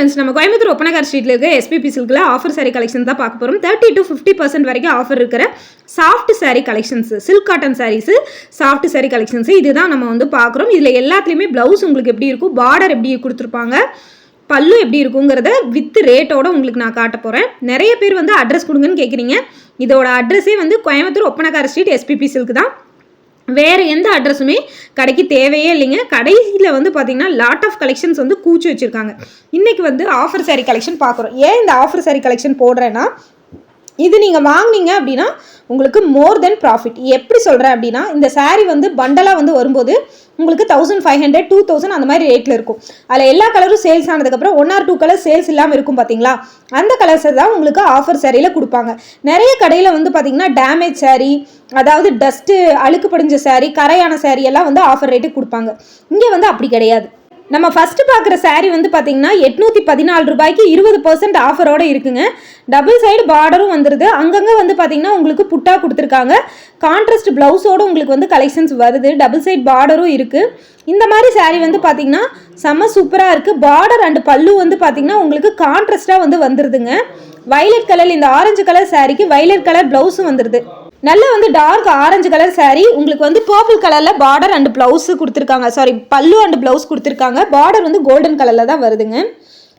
Friends நம்ம கோயம்புத்தூர் ஒப்பனகார் ஸ்ட்ரீட்ல இருக்க எஸ்பிபி சில்கில் ஆஃபர் சாரீ கலெக்ஷன் தான் பார்க்க போகிறோம் தேர்ட்டி டு ஃபிஃப்டி பர்சன்ட் வரைக்கும் ஆஃபர் இருக்கிற soft sari collections silk cotton saris soft sari collections இதுதான் நம்ம வந்து பார்க்குறோம். இதில் எல்லாத்துலேயுமே ப்ளவுஸ் உங்களுக்கு எப்படி இருக்கும் பார்டர் எப்படி கொடுத்துருப்பாங்க பல்லு எப்படி இருக்குங்கிறத வித் ரேட்டோட உங்களுக்கு நான் காட்ட போகிறேன் நிறைய பேர் வந்து அட்ரஸ் கொடுங்கன்னு கேட்குறீங்க இதோட அட்ரஸே வந்து Coimbatore Oppanakara street SPP silk தான். வேறு எந்த அட்ரஸுமே கடைக்கு தேவையே இல்லைங்க. கடைசியில் வந்து பார்த்தீங்கன்னா லாட் ஆஃப் கலெக்ஷன்ஸ் வந்து கூச்சி வச்சுருக்காங்க. இன்றைக்கி வந்து ஆஃபர் சாரி கலெக்ஷன் பார்க்குறோம் ஏன் இந்த ஆஃபர் saree கலெக்ஷன் போடுறேன்னா இது நீங்கள் வாங்குனீங்க அப்படின்னா உங்களுக்கு மோர் தென் ப்ராஃபிட் எப்படி சொல்கிறேன் அப்படின்னா இந்த சாரீ வந்து பண்டலாக வந்து வரும்போது உங்களுக்கு thousand five hundred two thousand அந்த மாதிரி ரேட்டில் இருக்கும். அதில் எல்லா கலரும் சேல்ஸ் ஆனதுக்கப்புறம் one or two colour sales இல்லாமல் இருக்கும் பார்த்தீங்களா அந்த கலர்ஸை தான் உங்களுக்கு ஆஃபர் சாரியில் கொடுப்பாங்க. நிறைய கடையில் வந்து பார்த்தீங்கன்னா டேமேஜ் சாரீ அதாவது டஸ்ட்டு அழுக்கு படிஞ்ச சாரீ கரையான saree எல்லாம் வந்து ஆஃபர் ரேட்டுக்கு கொடுப்பாங்க. இங்கே வந்து அப்படி கிடையாது. நம்ம ஃபஸ்ட்டு பார்க்குற சேரீ வந்து பார்த்தீங்கன்னா எட்நூற்றி பதினாலு ரூபாய்க்கு இருபது பர்சன்ட் ஆஃபரோட இருக்குங்க. டபுள் சைடு பார்டரும் வந்துடுது அங்கங்கே வந்து பார்த்தீங்கன்னா உங்களுக்கு புட்டா கொடுத்துருக்காங்க. கான்ட்ராஸ்ட் ப்ளவுஸோடு உங்களுக்கு வந்து கலெக்ஷன்ஸ் வருது. டபுள் சைடு பார்டரும் இருக்குது இந்த மாதிரி சேரீ வந்து பார்த்தீங்கன்னா செம்ம சூப்பராக இருக்குது பார்டர் அண்ட் பல்லு வந்து பார்த்தீங்கன்னா உங்களுக்கு கான்ட்ராஸ்டாக வந்து வந்துடுதுங்க வைலட் கலர் இந்த ஆரஞ்சு கலர் சாரீக்கு வைலட் கலர் ப்ளவுஸும் வந்துடுது நல்ல வந்து டார்க் ஆரஞ்சு கலர் saree. உங்களுக்கு வந்து பர்பிள் கலரில் பார்டர் அண்ட் ப்ளவுஸ் கொடுத்துருக்காங்க. சாரி பல்லு அண்ட் ப்ளவுஸ் கொடுத்துருக்காங்க. பார்டர் வந்து கோல்டன் கலரில் தான் வருதுங்க.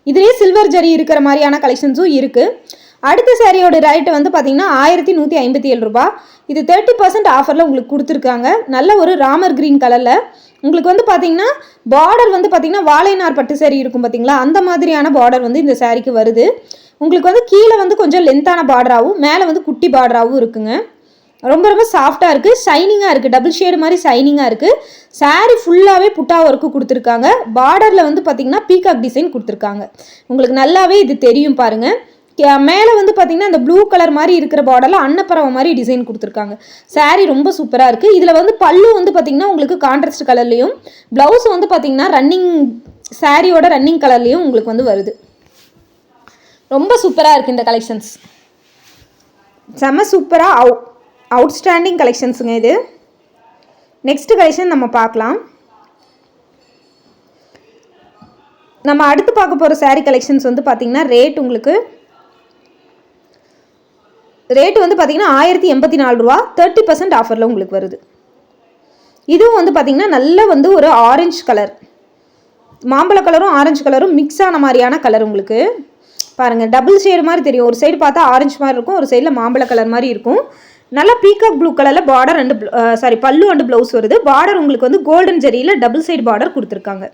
இதுலேயே சில்வர் ஜரி இருக்கிற மாதிரியான கலெக்ஷன்ஸும் இருக்குது அடுத்த சாரியோட ரேட்டு வந்து பார்த்தீங்கன்னா ஆயிரத்தி நூற்றி ஐம்பத்தி ஏழு ரூபா. இது தேர்ட்டி பர்சன்ட் ஆஃபரில் உங்களுக்கு கொடுத்துருக்காங்க. நல்ல ஒரு ராமர் க்ரீன் கலரில் உங்களுக்கு வந்து பார்த்தீங்கன்னா பார்டர் வந்து பார்த்தீங்கன்னா வாழைநார் பட்டு சாரி இருக்கும் பார்த்தீங்களா அந்த மாதிரியான பார்டர் வந்து இந்த சாரிக்கு வருது. உங்களுக்கு வந்து கீழே வந்து கொஞ்சம் லென்த்தான பார்டராகவும் மேலே வந்து குட்டி பார்டராகவும் இருக்குங்க. ரொம்ப ரொம்ப சாஃப்டாக இருக்குது ஷைனிங்காக இருக்குது டபுள் ஷேடு மாதிரி ஷைனிங்காக இருக்குது சாரீ ஃபுல்லாகவே புட்டா ஒர்க்கு கொடுத்துருக்காங்க. பார்டரில் வந்து பார்த்திங்கன்னா பீகாக் டிசைன் கொடுத்துருக்காங்க. உங்களுக்கு நல்லாவே இது தெரியும் பாருங்கள் மேலே வந்து பார்த்தீங்கன்னா அந்த ப்ளூ கலர் மாதிரி இருக்கிற பார்டரில் அன்னப்பறவை மாதிரி டிசைன் கொடுத்துருக்காங்க. சாரீ ரொம்ப சூப்பராக இருக்குது இதில் வந்து பல்லு வந்து பார்த்திங்கன்னா உங்களுக்கு கான்ட்ராஸ்ட் கலர்லேயும் ப்ளவுஸ் வந்து பார்த்திங்கன்னா ரன்னிங் சாரியோட ரன்னிங் கலர்லேயும் உங்களுக்கு வந்து வருது. ரொம்ப சூப்பராக இருக்குது இந்த கலெக்ஷன்ஸ் செம்ம சூப்பராக அவு அவுட்ஸ்டாண்டிங் கலெக்ஷன்ஸுங்க இது. நெக்ஸ்ட் கலெக்ஷன் நம்ம பார்க்கலாம். நம்ம அடுத்து பார்க்க போகிற சாரீ கலெக்ஷன்ஸ் வந்து பார்த்திங்கன்னா ரேட் உங்களுக்கு ரேட் வந்து பார்த்திங்கன்னா ஆயிரத்தி எண்பத்தி நாலு ரூபா தேர்ட்டி பர்சன்ட் ஆஃபரில் உங்களுக்கு வருது. இதுவும் வந்து பார்த்திங்கன்னா நல்ல வந்து ஒரு ஆரஞ்சு கலர் மாம்பழ கலரும் ஆரஞ்சு கலரும் மிக்ஸ் ஆன மாதிரியான கலர் உங்களுக்கு. பாருங்கள் டபுள் ஷேடு மாதிரி தெரியும். ஒரு சைடு பார்த்தா ஆரஞ்சு மாதிரி இருக்கும் ஒரு சைடில் மாம்பழ கலர் மாதிரி இருக்கும். நல்லா பீகாக் ப்ளூ கலரில் பார்டர் அண்டு சாரி பல்லு அண்டு ப்ளவுஸ் வருது. பார்டர் உங்களுக்கு வந்து கோல்டன் ஜெரியில் டபுள் சைடு பார்டர் கொடுத்துருக்காங்க.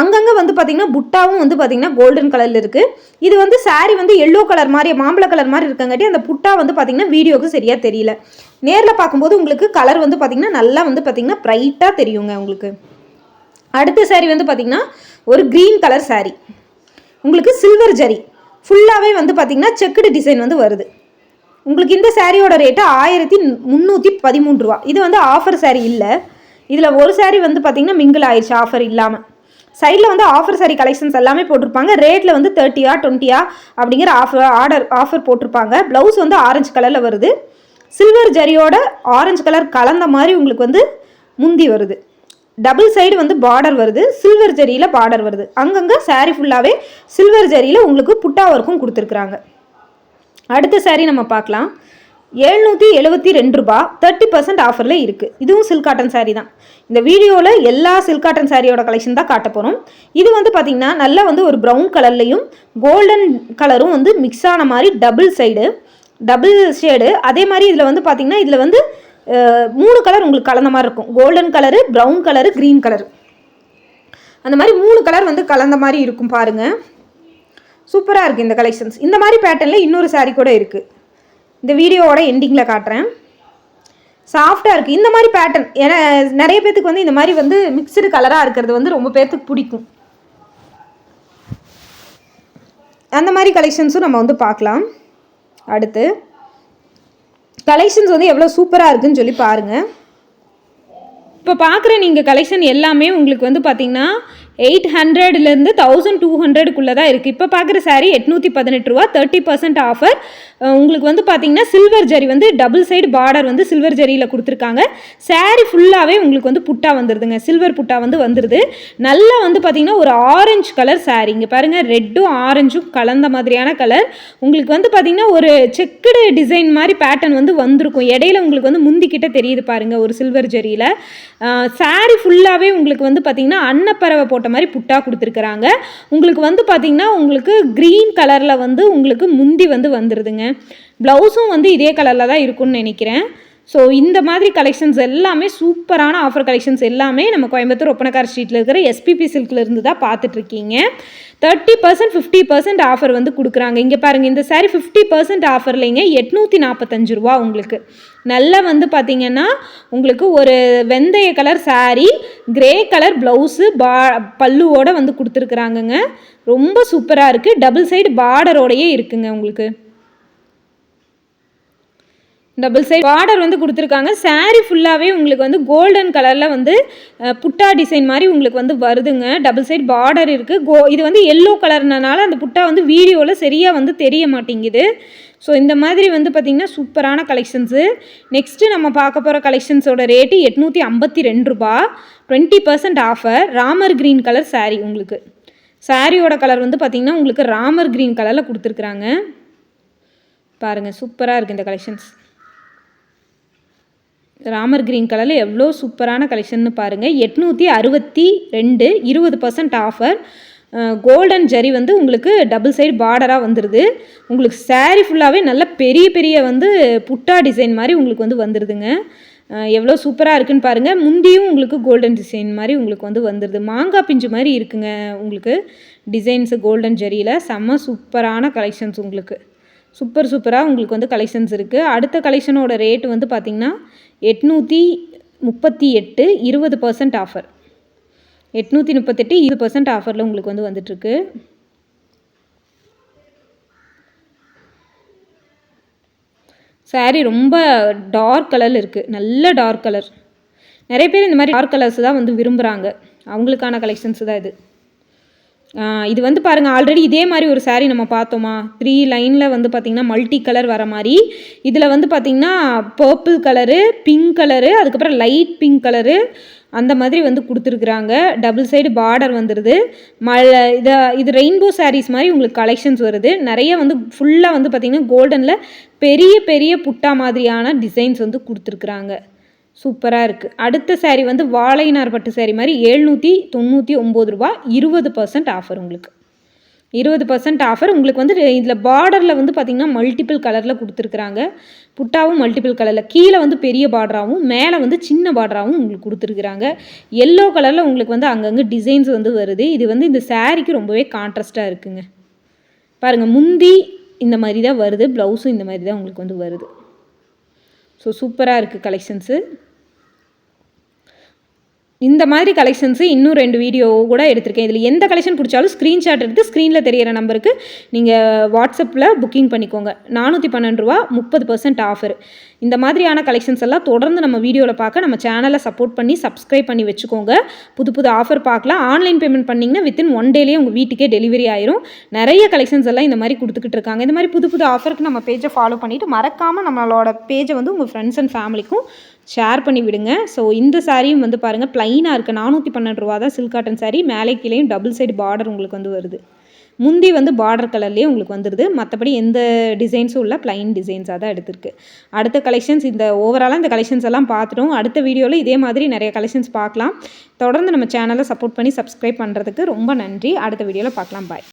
அங்கங்கே வந்து பார்த்தீங்கன்னா புட்டாவும் வந்து பார்த்தீங்கன்னா கோல்டன் கலரில் இருக்குது இது வந்து saree வந்து எல்லோ கலர் மாதிரி மாம்பழ கலர் மாதிரி இருக்கங்காட்டி அந்த புட்டா வந்து பார்த்தீங்கன்னா வீடியோவுக்கு சரியாக தெரியல. நேரில் பார்க்கும்போது உங்களுக்கு கலர் வந்து பார்த்தீங்கன்னா நல்லா வந்து பார்த்தீங்கன்னா ப்ரைட்டாக தெரியுங்க உங்களுக்கு. அடுத்த saree வந்து பார்த்தீங்கன்னா ஒரு க்ரீன் கலர் saree. உங்களுக்கு சில்வர் ஜரி ஃபுல்லாகவே வந்து பார்த்தீங்கன்னா செக்குடு டிசைன் வந்து வருது. உங்களுக்கு இந்த சாரியோட ரேட்டு ஆயிரத்தி முந்நூற்றி பதிமூன்று ரூபா. இது வந்து ஆஃபர் சேரீ இல்லை. இதில் ஒரு சேரீ வந்து பார்த்தீங்கன்னா மிங்கிள் ஆயிடுச்சு ஆஃபர் இல்லாமல் சைடில் வந்து ஆஃபர் சாரி கலெக்ஷன்ஸ் எல்லாமே போட்டிருப்பாங்க. ரேட்டில் வந்து தேர்ட்டியா டுவெண்ட்டியா அப்படிங்கிற ஆஃபர் ஆர்டர் ஆஃபர் போட்டிருப்பாங்க. ப்ளவுஸ் வந்து ஆரஞ்சு கலரில் வருது. சில்வர் ஜரியோட ஆரஞ்சு கலர் கலந்த மாதிரி உங்களுக்கு வந்து முந்தி வருது. டபுள் சைடு வந்து பார்டர் வருது. சில்வர் ஜரியில் பார்டர் வருது. அங்கங்கே saree ஃபுல்லாகவே சில்வர் ஜரியில் உங்களுக்கு புட்டா ஒர்க்கும் கொடுத்துருக்குறாங்க. அடுத்த சாரீ நம்ம பார்க்கலாம். எழுநூற்றி எழுபத்தி ரெண்டு ரூபா தேர்ட்டி பர்சன்ட் ஆஃபரில் இருக்குது இதுவும் சில்க் காட்டன் saree தான். இந்த வீடியோவில் எல்லா சில்க் காட்டன் சாரியோட கலெக்ஷன் தான் காட்ட போகிறோம் இது வந்து பார்த்திங்கன்னா நல்லா வந்து ஒரு ப்ரௌன் கலர்லையும் கோல்டன் கலரும் வந்து மிக்ஸ் ஆன மாதிரி டபுள் சைடு டபுள் ஷேடு அதே மாதிரி இதில் வந்து பார்த்திங்கன்னா இதில் வந்து மூணு கலர் உங்களுக்கு கலந்த மாதிரி இருக்கும். Golden colour brown colour green colour அந்த மாதிரி மூணு கலர் வந்து கலந்த மாதிரி இருக்கும் பாருங்கள் சூப்பராக இருக்குது இந்த கலெக்ஷன்ஸ் இந்த மாதிரி பேட்டர்னில் இன்னொரு சாரீ கூட இருக்குது இந்த வீடியோவோட எண்டிங்கில் காட்டுறேன். சாஃப்டாக இருக்குது இந்த மாதிரி பேட்டர்ன் ஏன்னா நிறைய பேர்த்துக்கு வந்து இந்த மாதிரி வந்து மிக்சடு கலராக இருக்கிறது வந்து ரொம்ப பேர்த்துக்கு பிடிக்கும். அந்த மாதிரி கலெக்ஷன்ஸும் நம்ம வந்து பார்க்கலாம். அடுத்து கலெக்ஷன்ஸ் வந்து எவ்வளோ சூப்பராக இருக்குதுன்னு சொல்லி பாருங்கள் இப்போ பார்க்குற நீங்கள் கலெக்ஷன் எல்லாமே உங்களுக்கு வந்து பார்த்திங்கன்னா எயிட் ஹண்ட்ரட்லேருந்து தௌசண்ட் டூ ஹண்ட்ரடுக்குள்ளே தான் இருக்குது இப்போ பார்க்குற சாரீ எட்நூற்றி பதினெட்டு ரூபா தேர்ட்டி பர்சன்ட் ஆஃபர் உங்களுக்கு வந்து பார்த்தீங்கன்னா சில்வர் ஜரி வந்து டபுள் சைடு பார்டர் வந்து சில்வர் ஜரியில் கொடுத்துருக்காங்க. சாரீ ஃபுல்லாகவே உங்களுக்கு வந்து புட்டா வந்துடுதுங்க சில்வர் புட்டா வந்து வந்துடுது நல்லா வந்து பார்த்திங்கன்னா ஒரு ஆரஞ்சு கலர் சாரீ இங்கே பாருங்கள் ரெட்டும் ஆரஞ்சும் கலந்த மாதிரியான கலர் உங்களுக்கு வந்து பார்த்திங்கன்னா ஒரு செக்குடு டிசைன் மாதிரி பேட்டர்ன் வந்து வந்திருக்கும். இடையில உங்களுக்கு வந்து முந்திக்கிட்ட தெரியுது பாருங்கள் ஒரு சில்வர் ஜரியில் சாரீ ஃபுல்லாகவே உங்களுக்கு வந்து பார்த்திங்கன்னா அன்னப்பறவை போட்டு மாதிரி புட்டா கொடுத்துருக்குறாங்க. உங்களுக்கு வந்து பார்த்திங்கன்னா உங்களுக்கு க்ரீன் கலரில் வந்து உங்களுக்கு முந்தி வந்து வந்துடுதுங்க ப்ளவுஸும் வந்து இதே கலரில் தான் இருக்கும்னு நினைக்கிறேன். ஸோ இந்த மாதிரி கலெக்ஷன்ஸ் எல்லாமே சூப்பரான ஆஃபர் கலெக்ஷன்ஸ் எல்லாமே நம்ம கோயம்புத்தூர் ஒப்பனக்கார் ஸ்ட்ரீட்டில் இருக்கிற எஸ்பிபி சில்க்லேருந்து தான் பார்த்துட்ருக்கீங்க. Thirty percent fifty percent offer வந்து கொடுக்குறாங்க. இங்கே பாருங்கள் இந்த சாரி ஃபிஃப்டி பர்சன்ட் ஆஃபர்லைங்க எட்நூற்றி நாற்பத்தஞ்சு ரூபா உங்களுக்கு. நல்லா வந்து பார்த்திங்கன்னா உங்களுக்கு ஒரு வெந்தய colour sari grey colour blouse பா பல்லுவோடு வந்து கொடுத்துருக்குறாங்கங்க. ரொம்ப சூப்பராக இருக்குது டபுள் சைடு பார்டரோடையே இருக்குங்க உங்களுக்கு. டபுள் சைட் பார்டர் வந்து கொடுத்துருக்காங்க. சாரீ ஃபுல்லாகவே உங்களுக்கு வந்து கோல்டன் கலரில் வந்து புட்டா டிசைன் மாதிரி உங்களுக்கு வந்து வருதுங்க. டபுள் சைட் பார்டர் இருக்குது கோ இது வந்து எல்லோ கலர்னால அந்த புட்டா வந்து வீடியோவில் சரியாக வந்து தெரிய மாட்டேங்குது. ஸோ இந்த மாதிரி வந்து பார்த்திங்கன்னா சூப்பரான கலெக்ஷன்ஸு நெக்ஸ்ட்டு நம்ம பார்க்க போகிற கலெக்ஷன்ஸோட ரேட்டு எட்நூற்றி ஐம்பத்தி ரெண்டு ரூபா. Twenty percent offer Ramar green colour sari உங்களுக்கு. சாரியோட கலர் வந்து பார்த்திங்கன்னா உங்களுக்கு ராமர் க்ரீன் கலரில் கொடுத்துருக்குறாங்க. பாருங்கள் சூப்பராக இருக்குது இந்த கலெக்ஷன்ஸ் ராமர் க்ரீன் கலரில் எவ்வளோ சூப்பரான கலெக்ஷன் பாருங்கள் எட்நூற்றி அறுபத்தி ரெண்டு இருபது பர்சன்ட் ஆஃபர் கோல்டன் ஜரி வந்து உங்களுக்கு டபுள் சைடு பார்டராக வந்துடுது உங்களுக்கு சாரீ ஃபுல்லாகவே நல்ல பெரிய பெரிய வந்து புட்டா டிசைன் மாதிரி உங்களுக்கு வந்து வந்துடுதுங்க எவ்வளோ சூப்பராக இருக்குன்னு பாருங்கள் முந்தியும் உங்களுக்கு கோல்டன் டிசைன் மாதிரி உங்களுக்கு வந்து வந்துடுது மாங்காய் பிஞ்சு மாதிரி இருக்குங்க உங்களுக்கு டிசைன்ஸு கோல்டன் ஜெரியில் செம்ம சூப்பரான கலெக்ஷன்ஸ் உங்களுக்கு. சூப்பர் சூப்பராக உங்களுக்கு வந்து கலெக்ஷன்ஸ் இருக்குது அடுத்த கலெக்ஷனோட ரேட்டு வந்து பார்த்திங்கன்னா எட்நூற்றி முப்பத்தி எட்டு இருபது பர்சன்ட் ஆஃபர் எட்நூற்றி முப்பத்தெட்டு இருபது பர்சன்ட் ஆஃபரில் உங்களுக்கு வந்து வந்துட்டுருக்கு சாரீ ரொம்ப டார்க் கலர் இருக்குது நல்ல டார்க் கலர் நிறைய பேர் இந்த மாதிரி டார்க் கலர்ஸ் தான் வந்து விரும்புகிறாங்க அவங்களுக்கான கலெக்ஷன்ஸ் தான் இது. இது வந்து பாருங்கள் ஆல்ரெடி இதே மாதிரி ஒரு சாரீ நம்ம பார்த்தோமா? த்ரீ லைனில் வந்து பார்த்திங்கன்னா மல்டி கலர் வர மாதிரி. இதில் வந்து பார்த்திங்கன்னா பர்பிள் கலரு பிங்க் கலரு அதுக்கப்புறம் லைட் பிங்க் கலரு அந்த மாதிரி வந்து கொடுத்துருக்குறாங்க. டபுள் சைடு பார்டர் வந்துடுது மழை இதை இது ரெயின்போ சாரீஸ் மாதிரி உங்களுக்கு கலெக்ஷன்ஸ் வருது. நிறைய வந்து ஃபுல்லாக வந்து பார்த்திங்கன்னா கோல்டனில் பெரிய பெரிய புட்டா மாதிரியான டிசைன்ஸ் வந்து கொடுத்துருக்குறாங்க. சூப்பராக இருக்குது அடுத்த சேரீ வந்து வாழையினார் பட்டு சாரீ மாதிரி எழுநூற்றி தொண்ணூற்றி ஒம்பது ரூபா இருபது பர்சன்ட் ஆஃபர் உங்களுக்கு. இருபது பர்சன்ட் ஆஃபர் உங்களுக்கு வந்து இதில் பார்டரில் வந்து பார்த்திங்கன்னா மல்டிபிள் கலரில் கொடுத்துருக்குறாங்க. புட்டாவும் மல்டிபிள் கலரில் கீழே வந்து பெரிய பார்டராகவும் மேலே வந்து சின்ன பார்டராகவும் உங்களுக்கு கொடுத்துருக்குறாங்க. எல்லோ கலரில் உங்களுக்கு வந்து அங்கங்கே டிசைன்ஸ் வந்து வருது. இது வந்து இந்த சாரீக்கு ரொம்பவே கான்ட்ராஸ்ட்டாக இருக்குங்க. பாருங்கள் முந்தி இந்த மாதிரி தான் வருது ப்ளவுஸும் இந்த மாதிரி தான் உங்களுக்கு வந்து வருது. ஸோ சூப்பராக இருக்குது கலெக்ஷன்ஸு இந்த மாதிரி கலெக்ஷன்ஸு இன்னும் ரெண்டு வீடியோ கூட எடுத்திருக்கேன். இதில் எந்த கலெக்ஷன் பிடிச்சாலும் ஸ்க்ரீன்ஷாட் எடுத்து ஸ்க்ரீனில் தெரியிற நம்பருக்கு நீங்கள் வாட்ஸ்அப்பில் புக்கிங் பண்ணிக்கோங்க. நானூற்றி பன்னெண்டு ரூபா முப்பது பர்சன்ட் ஆஃபர் இந்த மாதிரியான கலெக்ஷன்ஸ் எல்லாம் தொடர்ந்து நம்ம வீடியோவில் பார்க்க நம்ம சேனலை சப்போர்ட் பண்ணி சப்ஸ்கிரைப் பண்ணி வச்சுக்கோங்க. புது புது ஆஃபர் பார்க்கலாம். ஆன்லைன் பேமெண்ட் பண்ணிங்கன்னா வித்தின் ஒன் டேலேயே உங்கள் வீட்டுக்கே டெலிவரி ஆயிரும். நிறைய கலெக்ஷன்ஸ் எல்லாம் இந்த மாதிரி கொடுத்துக்கிட்டு இருக்காங்க. இந்த மாதிரி புது புது ஆஃபருக்கு நம்ம பேஜை ஃபாலோ பண்ணிவிட்டு மறக்காமல் நம்மளோட பேஜை வந்து உங்கள் ஃப்ரெண்ட்ஸ் அண்ட் ஃபேமிலிக்கும் ஷேர் பண்ணி விடுங்க. ஸோ இந்த சாரியும் வந்து பாருங்கள் ப்ளைனாக இருக்குது நானூற்றி பன்னெண்டு ரூபா தான் சில்க் காட்டன் சாரீ மேலே கீழேயும் டபுள் சைடு பார்டர் உங்களுக்கு வந்து வருது. முந்தி வந்து பார்டர் கலர்லேயே உங்களுக்கு வந்துடுது மற்றபடி எந்த டிசைன்ஸும் இல்லை ப்ளைன் டிசைன்ஸாக தான் எடுத்திருக்கு. அடுத்த கலெக்ஷன்ஸ் இந்த ஓவராலாக இந்த கலெக்ஷன்ஸ் எல்லாம் பார்த்துட்டோம். அடுத்த வீடியோவில் இதே மாதிரி நிறைய கலெக்ஷன்ஸ் பார்க்கலாம். தொடர்ந்து நம்ம சேனலை சப்போர்ட் பண்ணி சப்ஸ்கிரைப் பண்ணுறதுக்கு ரொம்ப நன்றி. அடுத்த வீடியோவில் பார்க்கலாம். பாய்